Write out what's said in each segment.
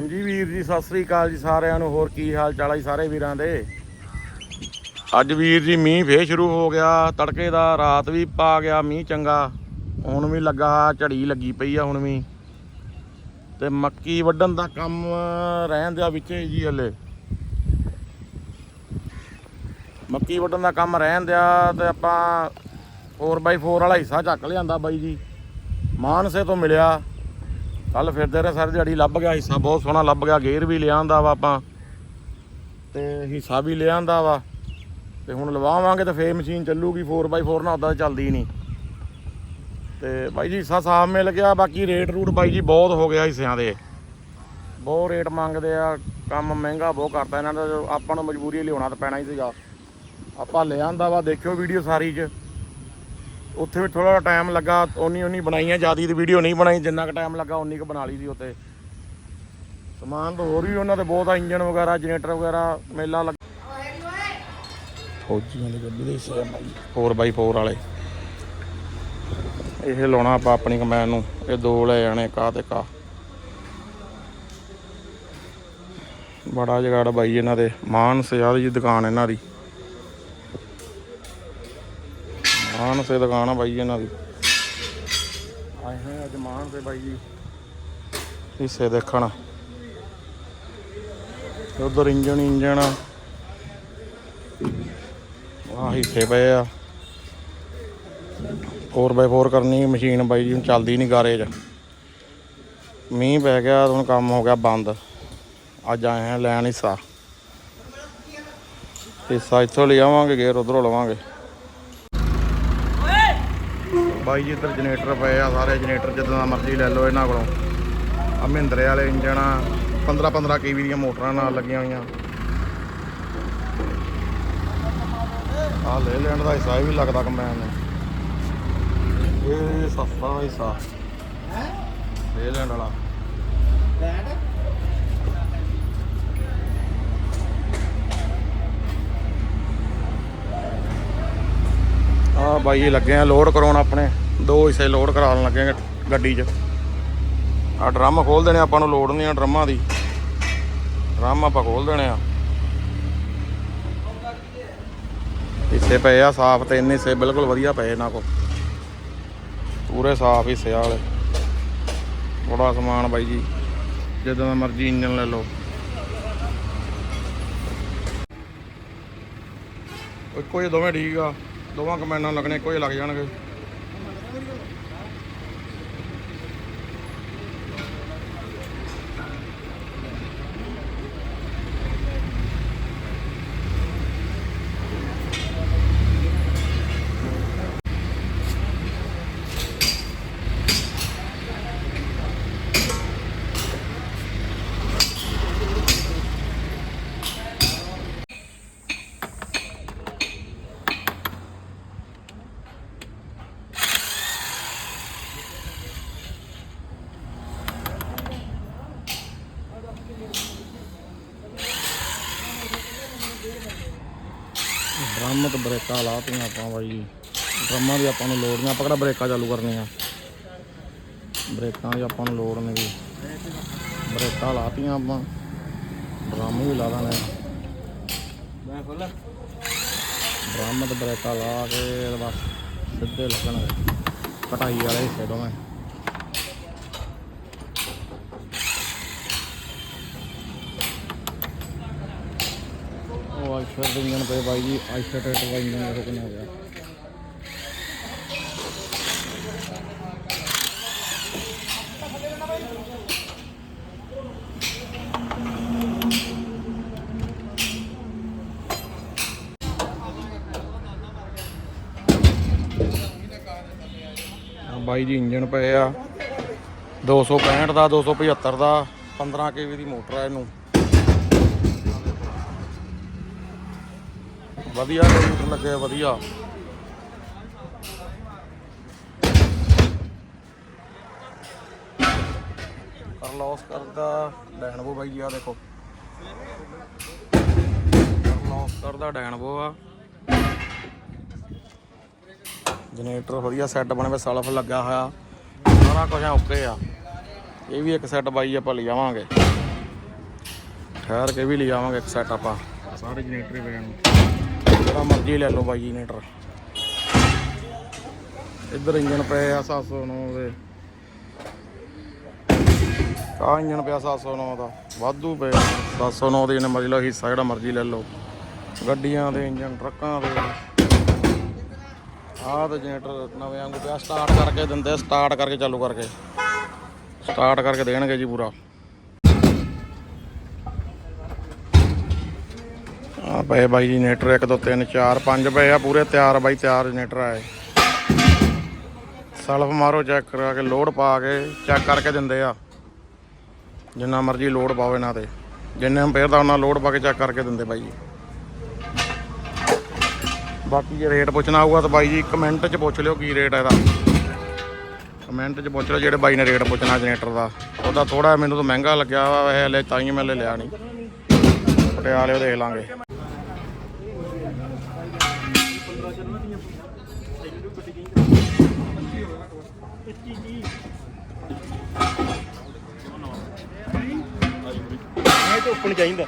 ਹਾਂਜੀ ਵੀਰ ਜੀ, ਸਤਿ ਸ੍ਰੀ ਅਕਾਲ ਜੀ ਸਾਰਿਆਂ ਨੂੰ। ਹੋਰ ਕੀ ਹਾਲ ਚਾਲ ਆ ਜੀ ਸਾਰੇ ਵੀਰਾਂ ਦੇ? ਅੱਜ ਵੀਰ ਜੀ ਮੀਂਹ ਫੇਰ ਸ਼ੁਰੂ ਹੋ ਗਿਆ, ਤੜਕੇ ਦਾ ਰਾਤ ਵੀ ਪਾ ਗਿਆ ਮੀਂਹ ਚੰਗਾ। ਹੁਣ ਵੀ ਲੱਗਾ, ਝੜੀ ਲੱਗੀ ਪਈ ਆ ਹੁਣ ਵੀ। ਤੇ ਮੱਕੀ ਵੱਢਣ ਦਾ ਕੰਮ ਰਹਿਣ ਦਿਆ ਵਿੱਚੇ ਜੀ ਹਲੇ। ਮੱਕੀ ਵੱਢਣ ਦਾ ਕੰਮ ਰਹਿਣ ਦਿਆ ਤੇ ਆਪਾਂ 4x4 ਵਾਲਾ ਹਿੱਸਾ ਚੱਕ ਲਿਆਂਦਾ ਬਾਈ ਜੀ। ਮਾਨਸੇ ਤੋਂ ਮਿਲਿਆ। ਕੱਲ ਫਿਰਦੇ ਰਹੇ, ਸਾਰੀ ਦਿਹਾੜੀ ਲੱਭ ਗਿਆ, ਹਿੱਸਾ ਬਹੁਤ ਸੋਹਣਾ ਲੱਭ ਗਿਆ ਗੇਅਰ ਵੀ ਲਿਆਂਦਾ ਵਾ ਆਪਾਂ। ਤੇ ਹਿੱਸਾ ਵੀ ਲਿਆਂਦਾ ਵਾ। ਤੇ ਹੁਣ ਲਵਾਵਾਂਗੇ ਤਾਂ ਫੇਰ ਮਸ਼ੀਨ ਚੱਲੂਗੀ 4x4 ਨਾਲ ਉਦਾਂ ਚੱਲਦੀ ਨਹੀਂ। ਤੇ ਬਾਈ ਜੀ, ਹਿੱਸਾ ਸਾਫ਼ ਮਿਲ ਗਿਆ, ਬਾਕੀ ਰੇਟ ਰੂਟ ਬਾਈ ਜੀ ਬਹੁਤ ਹੋ ਗਿਆ ਹਿੱਸਿਆਂ ਦੇ। ਬਹੁਤ ਰੇਟ ਮੰਗਦੇ ਆ, ਕੰਮ ਮਹਿੰਗਾ ਬਹੁਤ ਕਰਦਾ ਇਹਨਾਂ ਦਾ, ਆਪਾਂ ਨੂੰ ਮਜਬੂਰੀ ਲਿਆਉਣਾ ਤਾਂ ਪੈਣਾ ਹੀ ਸੀਗਾ। ਆਪਾਂ ਲਿਆਂਦਾ ਵਾ, ਦੇਖਿਓ ਵੀਡੀਓ ਸਾਰੀ 'ਚ। ਉੱਥੇ ਵੀ ਥੋੜਾ ਟਾਈਮ ਲੱਗਾ, ਓਨੀ ਓਨੀ ਬਣਾਈਆਂ, ਜਿਆਦੀ ਦੀ ਵੀਡੀਓ ਨਹੀਂ ਬਣਾਈ, ਜਿੰਨਾ ਕੁ ਟਾਈਮ ਲੱਗਾ ਓਨੀ ਕੁ ਬਣਾ ਲਈ ਸੀ ਉੱਤੇ ਸਮਾਨ ਤਾਂ ਹੋਰ ਵੀ ਉਹਨਾਂ ਦੇ ਬਹੁਤ ਆ ਇੰਜਨ ਵਗੈਰਾ, ਜਨਰੇਟਰ ਵਗੈਰਾ, ਮੇਲਾ ਲੱਗਾ। ਫੌਜੀਆਂ ਦੇ ਗੱਡੀ ਦੇ ਹਿੱਸੇ 4x4 ਵਾਲੇ। ਇਹ ਲਾਉਣਾ ਆਪਾਂ ਆਪਣੀ ਕਮੈਨ ਨੂੰ, ਇਹ ਦੋ ਲੈ ਜਾਣੇ ਕਾ ਤੇ ਕਾ ਬੜਾ ਜਗਾੜ ਬਾਈ ਇਹਨਾਂ ਦੇ ਮਾਨ ਸਿਆਦ ਜੀ, ਦੁਕਾਨ ਇਹਨਾਂ ਦੀ। ਮਾਨ ਸੇ ਦੁਕਾਨ ਆ ਬਾਈ ਇਹਨਾਂ ਦੀ। ਆਏ ਹੈ ਅੱਜ ਮਾਨ ਸੇ ਬਾਈ ਜੀ। ਹਿੱਸੇ ਦੇਖਣ। ਉਧਰ ਇੰਜਣ ਇੰਜਣ। ਆਹ ਹਿੱਸੇ ਪਏ ਆ। 4x4 ਕਰਨੀ ਮਸ਼ੀਨ ਬਾਈ ਜੀ ਹੁਣ ਚੱਲਦੀ ਨਹੀਂ ਗਾਰੇ 'ਚ ਮੀਂਹ ਪੈ ਗਿਆ ਹੁਣ ਕੰਮ ਹੋ ਗਿਆ ਬੰਦ। ਅੱਜ ਆਏ ਹਾਂ ਲੈਣ ਹਿੱਸਾ। ਹਿੱਸਾ ਇੱਥੋਂ ਲਿਆਵਾਂਗੇ ਗੇਰ ਉਧਰੋਂ ਲਵਾਂਗੇ। ਬਾਈ ਜੀ ਇੱਧਰ ਜਨਰੇਟਰ ਪਏ ਆ, ਸਾਰੇ ਜਨਰੇਟਰ ਜਿੱਦਾਂ ਦਾ ਮਰਜ਼ੀ ਲੈ ਲਓ ਇਹਨਾਂ ਕੋਲੋਂ। ਆ ਮਹਿੰਦਰੇ ਵਾਲੇ ਇੰਜਣ ਆ 15 15 ਕੇਵੀ ਦੀਆਂ ਮੋਟਰਾਂ ਨਾਲ ਲੱਗੀਆਂ ਹੋਈਆਂ। ਆ ਲੈ ਲੈਣ ਦਾ ਹਿੱਸਾ, ਇਹ ਵੀ ਲੱਗਦਾ ਕੰਬਾਈਨ ਨੇ ਇਹ ਸਸਤਾ ਹਿੱਸਾ। ਲੈ ਲੈਣ ਵਾਲਾ। ਆ ਬਾਈ ਲੱਗੇ ਆ ਲੋਡ ਕਰਾਉਣ ਆਪਣੇ। ਦੋ ਹਿੱਸੇ ਲੋਡ ਕਰਾਉਣ ਲੱਗੇ ਗੱਡੀ 'ਚ। ਆ ਡਰਮ ਖੋਲ ਦੇਣੇ, ਆਪਾਂ ਨੂੰ ਲੋਡ ਨਹੀਂ ਆ ਡਰਮਾਂ ਦੀ। ਡਰਮ ਆਪਾਂ ਖੋਲ ਦੇਣੇ ਆ। ਹਿੱਸੇ ਪਏ ਆ ਸਾਫ਼ ਤੇ ਇੰਨੇ ਹਿੱਸੇ ਬਿਲਕੁਲ ਵਧੀਆ ਪਏ ਇਹਨਾਂ ਕੋ ਪੂਰੇ ਸਾਫ਼ ਹਿੱਸੇ ਵਾਲੇ। ਬੜਾ ਸਮਾਨ ਬਾਈ ਜੀ, ਜਦੋਂ ਦਾ ਮਰਜ਼ੀ ਇੰਜਨ ਲੈ ਲਓ। ਇੱਕੋ ਜਿਹੇ ਦੋਵੇਂ ਠੀਕ ਆ। ਦੋਵਾਂ ਕਮੈਨਾਂ ਲੱਗਣੇ, ਇੱਕੋ ਜਿਹੇ ਲੱਗ ਜਾਣਗੇ। ¿Qué es lo que ਬ੍ਰੇਕਾਂ ਲਾਤੀਆਂ ਆਪਾਂ ਬਾਈ ਡਰਮਾਂ ਦੀ ਆਪਾਂ ਨੂੰ ਲੋੜ ਨਹੀਂ, ਆਪਾਂ ਕਿਹੜਾ ਬ੍ਰੇਕਾਂ ਚਾਲੂ ਕਰਨੀਆਂ ਬ੍ਰੇਕਾਂ ਦੀ ਆਪਾਂ ਨੂੰ ਲੋੜ ਨਹੀਂ ਗੀ ਬ੍ਰੇਕਾਂ ਲਾਤੀਆਂ ਆਪਾਂ। ਡਰਮ ਵੀ ਲਾ ਦਾਂਗੇ। ਮੈਂ ਖੋਲ ਡਰਮ ਤੇ ਬ੍ਰੇਕਾਂ ਲਾ ਕੇ ਬਸ ਸਿੱਧੇ ਲੱਗਣਗੇ। ਕਟਾਈ ਵਾਲੇ ਹਿੱਸੇ ਦੋਵੇਂ। ਉਹ ਆਈਸ਼ਰ ਦੇ ਇੰਜਨ ਪਏ ਬਾਈ ਜੀ ਆਈਸ਼ਰ ਟਰੈਕਟਰ ਦਾ ਇੰਜਨ ਬਾਈ ਜੀ ਇੰਜਨ ਪਏ ਆ 265 ਦਾ 275 ਦਾ 15 ਕੇਵੀ ਦੀ ਮੋਟਰ ਆ ਇਹਨੂੰ। ਵਧੀਆ ਮੋਟਰ ਲੱਗੇ, ਵਧੀਆ। ਕਰ ਲੌਸ ਕਰਦਾ, ਡੈਨਵੋ ਬਾਈ ਜੀ ਆ ਦੇਖੋ। ਕਰ ਲੌਸ ਕਰਦਾ, ਡੈਨਵੋ ਆ। ਜਨਰੇਟਰ ਵਧੀਆ ਸੈੱਟ ਬਣੇ ਵੇ ਸਲਫ ਲੱਗਾ ਹੋਇਆ। ਸਾਰਾ ਕੁਝ ਓਕੇ ਆ। ਇਹ ਵੀ ਇੱਕ ਸੈੱਟ ਬਾਈ ਆਪਾਂ ਲੈ ਲਿਆਵਾਂਗੇ ਠਹਿਰ ਕੇ ਵੀ ਲੈ ਆਵਾਂਗੇ ਇੱਕ ਸੈੱਟ ਆਪਾਂ। ਸਾਰੇ ਜਨਰੇਟਰ ਹੀ ਪਏ ਜਿਹੜਾ ਮਰਜ਼ੀ ਲੈ ਲਓ ਬਾਈ ਜਨਰੇਟਰ ਇੱਧਰ ਇੰਜਨ ਪਏ ਆ 709 ਦੇ। ਆ ਇੰਜਨ ਪਿਆ 709 ਦਾ। ਵਾਧੂ ਪਏ 709 ਦੇ ਜਿੰਨੇ ਮਰਜ਼ੀ ਲਓ, ਹਿੱਸਾ ਜਿਹੜਾ ਮਰਜ਼ੀ ਲੈ ਲਓ। ਗੱਡੀਆਂ ਦੇ ਇੰਜਨ ਟਰੱਕਾਂ ਦੇ। ਆਹ ਤੇ ਜਨਰੇਟਰ ਨਵੇਂ ਵਾਂਗੂ ਪਿਆ। ਸਟਾਰਟ ਕਰਕੇ ਦਿੰਦੇ ਸਟਾਰਟ ਕਰਕੇ, ਚਾਲੂ ਕਰਕੇ। ਸਟਾਰਟ ਕਰਕੇ ਦੇਣਗੇ ਜੀ ਪੂਰਾ। ਆ ਪਏ ਬਾਈ ਜੀ ਜਨਰੇਟਰ 1 2 3 4 5 ਪਏ ਆ, ਪੂਰੇ ਤਿਆਰ ਬਾਈ, ਤਿਆਰ ਜਨਰੇਟਰ ਆਏ ਸਲਫ ਮਾਰੋ ਚੈੱਕ ਕਰਾ ਕੇ, ਲੋਡ ਪਾ ਕੇ ਚੈੱਕ ਕਰਕੇ ਦਿੰਦੇ ਆ। ਜਿੰਨਾ ਮਰਜ਼ੀ ਲੋਡ ਪਾਓ ਇਹਨਾਂ ਤੇ। ਜਿੰਨੇ ਅੰਪੇਅਰ ਦਾ ਉਹਨਾਂ ਲੋਡ ਪਾ ਕੇ ਚੈੱਕ ਕਰਕੇ ਦਿੰਦੇ ਬਾਈ ਜੀ। ਬਾਕੀ ਜੇ ਰੇਟ ਪੁੱਛਣਾ ਹੋਊਗਾ ਤਾਂ ਬਾਈ ਜੀ ਕਮੈਂਟ 'ਚ ਪੁੱਛ ਲਿਓ ਕੀ ਰੇਟ ਹੈ ਇਹਦਾ। ਕਮੈਂਟ 'ਚ ਪੁੱਛ ਲਿਓ ਜਿਹੜੇ ਬਾਈ ਨੇ ਰੇਟ ਪੁੱਛਣਾ ਜਨਰੇਟਰ ਦਾ। ਉਹਦਾ ਥੋੜਾ ਮੈਨੂੰ ਤਾਂ ਮਹਿੰਗਾ ਲੱਗਿਆ ਵਾ, ਵੈਸੇ ਹਲੇ ਤਾਂ ਹੀ ਮੈਂ ਹਲੇ ਲਿਆ ਨਹੀਂ। ਪਟਿਆਲੇ ਉਹ ਦੇਖ ਲਾਂਗੇ। ਇਹ ਤਾਂ ਉੱਪਰ ਚਾਹੀਦਾ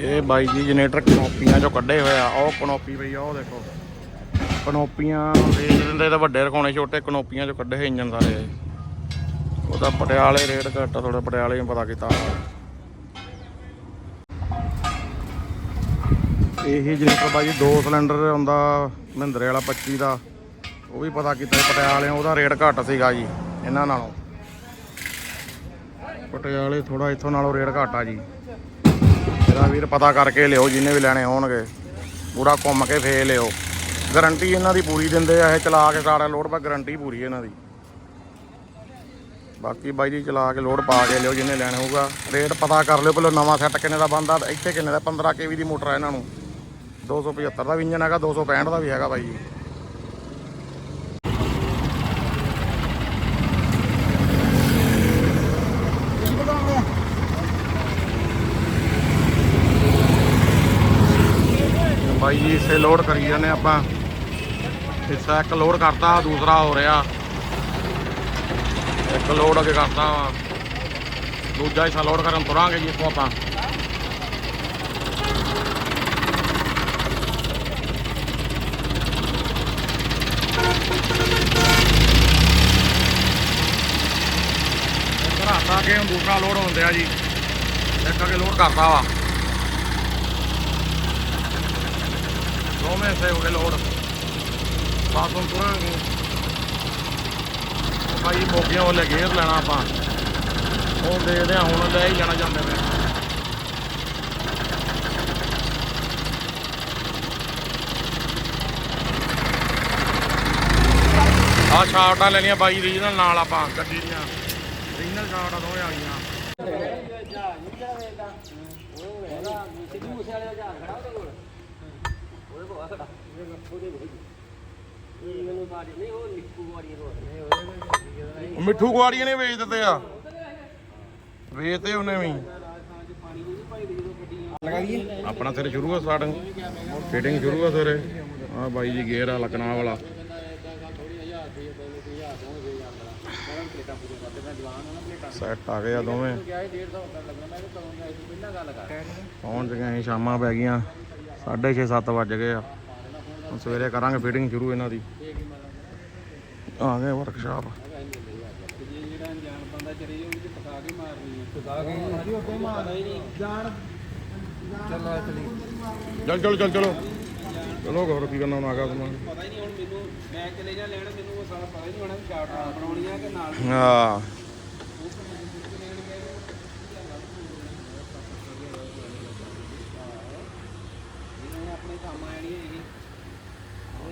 ਇਹ ਬਾਈ ਜੀ ਜਨਰੇਟਰ ਕਨੋਪੀਆਂ ਚੋਂ ਕੱਢੇ ਹੋਏ ਆ। ਉਹ ਕਨੋਪੀ ਪਈ ਆ ਉਹ ਦੇਖੋ। ਕਨੋਪੀਆਂ ਵੇਚ ਦਿੰਦੇ ਤਾਂ ਵੱਡੇ ਰਖਾਉਣੇ ਛੋਟੇ, ਕਨੋਪੀਆਂ ਚੋਂ ਕੱਢੇ ਇੰਜਨ ਸਾਰੇ। ਉਹਦਾ ਪਟਿਆਲੇ ਰੇਟ ਘੱਟ ਆ ਥੋੜਾ ਪਟਿਆਲੇ ਨੂੰ ਪਤਾ ਕੀਤਾ ਇਹੀ ਜਨਰੇਟਰ ਬਾਈ ਦੋ ਸਿਲੰਡਰ ਆਉਂਦਾ ਮਹਿੰਦਰੇ ਵਾਲਾ 25 ਦਾ। ਉਹ ਵੀ ਪਤਾ ਕੀਤਾ ਪਟਿਆਲੇ ਉਹਦਾ ਰੇਟ ਘੱਟ ਸੀਗਾ ਜੀ, ਇਹਨਾਂ ਨਾਲੋਂ। ਪਟਿਆਲੇ ਥੋੜਾ ਇੱਥੋਂ ਨਾਲੋਂ ਰੇਟ ਘੱਟ ਆ ਜੀ। ਮੇਰਾ ਵੀਰ ਪਤਾ ਕਰਕੇ ਲਿਓ, ਜਿੰਨੇ ਵੀ ਲੈਣੇ ਹੋਣਗੇ। ਪੂਰਾ ਘੁੰਮ ਕੇ ਫੇਰ ਲਿਓ। ਗਾਰੰਟੀ ਇਹਨਾਂ ਦੀ ਪੂਰੀ ਦਿੰਦੇ ਆ, ਇਹ ਚਲਾ ਕੇ ਸਾਰਾ ਲੋਡ ਪਾ ਗਾਰੰਟੀ ਪੂਰੀ ਇਹਨਾਂ ਦੀ। ਬਾਕੀ ਬਾਈ ਜੀ, ਚਲਾ ਕੇ ਲੋਡ ਪਾ ਕੇ ਲਿਓ, ਜਿੰਨੇ ਲੈਣਾ ਹੋਊਗਾ। ਰੇਟ ਪਤਾ ਕਰ ਲਿਓ, ਪਹਿਲਾਂ ਨਵਾਂ ਸੈੱਟ ਕਿੰਨੇ ਦਾ ਬੰਦਾ ਇੱਥੇ ਕਿੰਨੇ ਦਾ 15 ਕੇਵੀ ਦੀ ਮੋਟਰ ਆ ਇਹਨਾਂ ਨੂੰ। 275 ਦਾ ਵੀ ਇੰਜਨ ਹੈਗਾ 265 ਦਾ ਵੀ ਹੈਗਾ ਬਾਈ ਜੀ। ਬਾਈ ਜੀ, ਇਸੇ ਲੋਡ ਕਰੀ ਜਾਂਦੇ ਆਪਾਂ। ਹਿੱਸਾ ਇੱਕ ਲੋਡ ਕਰਤਾ, ਦੂਸਰਾ ਹੋ ਰਿਹਾ। ਇੱਕ ਲੋਡ ਅੱਗੇ ਕਰਤਾ ਵਾ। ਦੂਜਾ ਹਿੱਸਾ ਲੋਡ ਕਰਨ ਤੁਰਾਂਗੇ ਜੀ, ਇੱਥੋਂ ਆਪਾਂ। ਇੱਕ ਰਾਤਾ ਕੇ ਹੁਣ ਦੂਸਰਾ ਲੋਡ ਹੁੰਦੇ ਆ ਜੀ। ਇੱਕ ਅੱਗੇ ਲੋਡ ਕਰਤਾ ਵਾ। ਦੋਵੇਂ ਸੇ ਹੋ ਗਏ ਲੋਡ ਬਸ ਹੁਣ ਤੁਰਾਂਗੇ। ਉਹ ਭਾਈ ਮੋਗਿਆਂ ਵਾਲੇ ਗੇਅਰ ਲੈਣਾ ਆਪਾਂ। ਉਹ ਦੇਖਦੇ ਆ, ਹੁਣ ਲੈ ਹੀ ਜਾਣਾ ਜਾਂਦੇ ਪਏ ਆ ਸ਼ਾਰਟਾਂ ਲੈਣੀਆਂ ਬਾਈ ਰੀਜਨਲ ਨਾਲ ਆਪਾਂ ਗੱਡੀ ਦੀਆਂ। ਆ ਗਈਆਂ। ਉਹ ਮਿੱਠੂ ਕੁਆੜੀਆਂ ਨੇ ਵੇਚ ਦਿੱਤੇ ਆ। ਵੇਚਤੇ ਉਹਨੇ ਵੀ। ਆਪਣਾ ਸਿਰ ਸ਼ੁਰੂ ਆ ਸਟਾਰਟਿੰਗ ਫਿਟਿੰਗ ਸ਼ੁਰੂ ਆ ਸਿਰੇ। ਆ ਬਾਈ ਜੀ ਗੇਅਰ ਆ ਲੱਗਣਾ ਵਾਲਾ। ਸੈੱਟ ਆ ਗਏ ਆ ਦੋਵੇਂ। ਪਹੁੰਚ ਗਏ ਅਸੀਂ ਸ਼ਾਮਾਂ ਪੈ ਗਈਆਂ। 6:30 7 ਵੱਜ ਗਏ ਆ। ਹੁਣ ਸਵੇਰੇ ਕਰਾਂਗੇ ਫਿਟਿੰਗ ਸ਼ੁਰੂ ਇਹਨਾਂ ਦੀ। ਆ ਗਏ ਵਰਕਸ਼ਾਪ ਚੱਲ ਚੱਲ ਚੱਲ ਚਲੋ ਚਲੋ। ਘਰ ਕੀ ਕਰਨਾ ਹੁਣ ਆ ਗਿਆ ਸਮਾਨ। ਪਤਾ ਹੀ ਨਹੀਂ ਹੁਣ ਮੈਨੂੰ ਮੈਂ ਚਲੇ ਜਾ ਲੈਣ ਮੈਨੂੰ ਉਹ ਸਾਰਾ ਪਤਾ ਹੀ ਨਹੀਂ ਹੋਣਾ ਵੀ ਸ਼ਾਰਟ ਬਣਾਉਣੀ ਆ ਕਿ ਨਾਲ ਹਾਂ। ਆਪਣੇ ਕੰਮ ਆ ਜਾਣੀ ਹੈਗੀ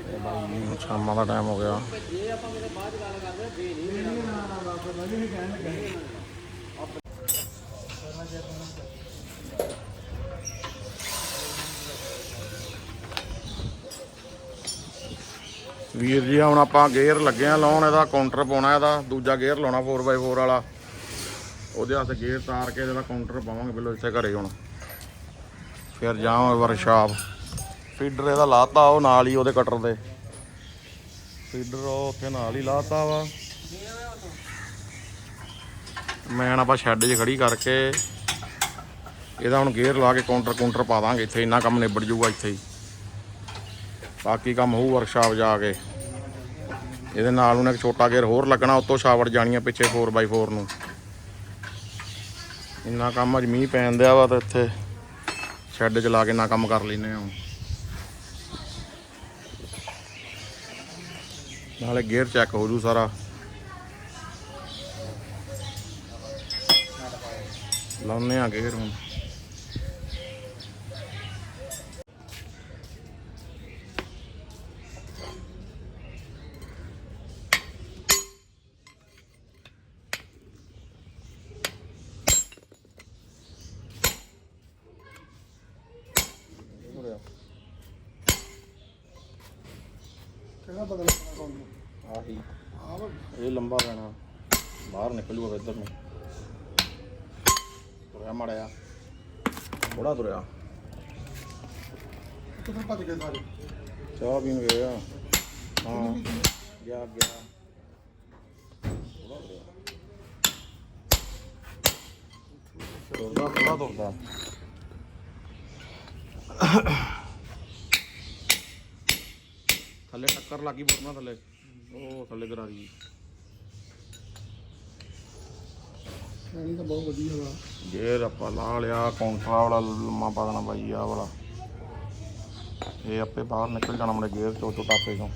ਇਹ ਬਾਈ ਜੀ ਸ਼ਾਮਾਂ ਦਾ ਟਾਈਮ ਹੋ ਗਿਆ। ਜੇ ਆਪਾਂ ਮੇਰੇ ਬਾਅਦ ਗੱਲ ਕਰਦੇ ਫੇਰ ਨਹੀਂ ਵੀਰ ਜੀ, ਹੁਣ ਆਪਾਂ ਗੇਅਰ ਲੱਗੇ ਆ ਲਾਉਣ, ਇਹਦਾ ਕਾਊਂਟਰ ਪਾਉਣਾ ਇਹਦਾ, ਦੂਜਾ ਗੇਅਰ ਲਾਉਣਾ 4x4 ਵਾਲਾ। ਉਹਦੇ ਵਾਸਤੇ ਗੇਅਰ ਤਾਰ ਕੇ ਇਹਦਾ ਕਾਊਂਟਰ ਪਾਵਾਂਗੇ ਪਹਿਲਾਂ ਇੱਥੇ ਘਰੇ ਹੁਣ। ਫਿਰ ਜਾਵਾਂ ਵਰਕਸ਼ਾਪ ਫੀਡਰ ਇਹਦਾ ਲਾਤਾ, ਉਹ ਨਾਲ ਹੀ ਉਹਦੇ ਕਟਰ ਦੇ। ਫੀਡਰ ਉਹ ਉੱਥੇ ਨਾਲ ਹੀ ਲਾਤਾ ਵਾ। ਮੈਂ ਆਪਾਂ ਸ਼ੈੱਡ 'ਚ ਖੜੀ ਕਰਕੇ ਇਹਦਾ ਹੁਣ ਗੇਅਰ ਲਾ ਕੇ ਕਾਊਂਟਰ ਕਾਊਂਟਰ ਪਾ ਦਾਂਗੇ ਇੱਥੇ, ਇੰਨਾ ਕੰਮ ਨਿਬੜ ਜੂਗਾ ਇੱਥੇ ਹੀ। ਬਾਕੀ ਕੰਮ ਹੋਊ ਵਰਕਸ਼ਾਪ ਜਾ ਕੇ। ਇਹਦੇ ਨਾਲ ਉਹਨੇ ਇੱਕ ਛੋਟਾ ਗੇਅਰ ਹੋਰ ਲੱਗਣਾ ਉੱਤੋਂ ਸ਼ਾਵਰ ਜਾਣੀਆਂ ਪਿੱਛੇ 4x4 ਨੂੰ। ਇੰਨਾ ਕੰਮ ਅੱਜ ਮੀਂਹ ਪੈਣ ਦਿਆ ਵਾ ਤਾਂ ਇੱਥੇ ਸ਼ੈੱਡ 'ਚ ਲਾ ਕੇ ਨਾ ਕੰਮ ਕਰ ਲੈਨੇ ਆ ਨਾਲੇ ਗੇਅਰ ਚੈੱਕ ਹੋ ਜੂ ਸਾਰਾ। ਲਾਉਨੇ ਆ ਗੇਅਰ ਹੁਣ। ਕਿਹੜਾ ਬਦਲਣਾ ਤੁਹਾਨੂੰ ਆਹੀ। ਆਹ ਇਹ ਲੰਬਾ ਪੈਣਾ। ਬਾਹਰ ਨਿਕਲੂਗਾ ਇੱਧਰ ਨੂੰ। ਤੁਰਿਆ ਮੜਿਆ। ਥੋੜਾ ਤੁਰਿਆ। ਕਿੱਥੇ ਭੱਜ ਗਏ ਸਾਰੇ। ਚਾਹ ਪੀਣ ਗਏ ਆ। ਹਾਂ। ਗਿਆ ਗਿਆ। ਥੋੜਾ ਤੁਰਿਆ। ਤੁਰਦਾ ਥੋੜਾ ਤੁਰਦਾ। ਥੱਲੇ ਟੱਕਰ ਲੱਗੀ ਪੁਰਨਾ ਥੱਲੇ। ਉਹ ਥੱਲੇ ਗਰਾਰੀ ਪਾਣੀ ਤਾਂ ਬਹੁਤ ਵਧੀਆ ਵਾ। ਗੇਰ ਆਪਾਂ ਲਾ ਲਿਆ ਕੌਂਟਰਾ ਵਾਲਾ ਲੰਮਾ ਪਾ ਦੇਣਾ ਬਾਈ ਆ ਵਾਲਾ। ਇਹ ਆਪੇ ਬਾਹਰ ਨਿਕਲ ਜਾਣਾ ਮੜੇ ਗੇਰ ਚੋਂ ਤੋਂ ਟਾਪੇ ਤੋਂ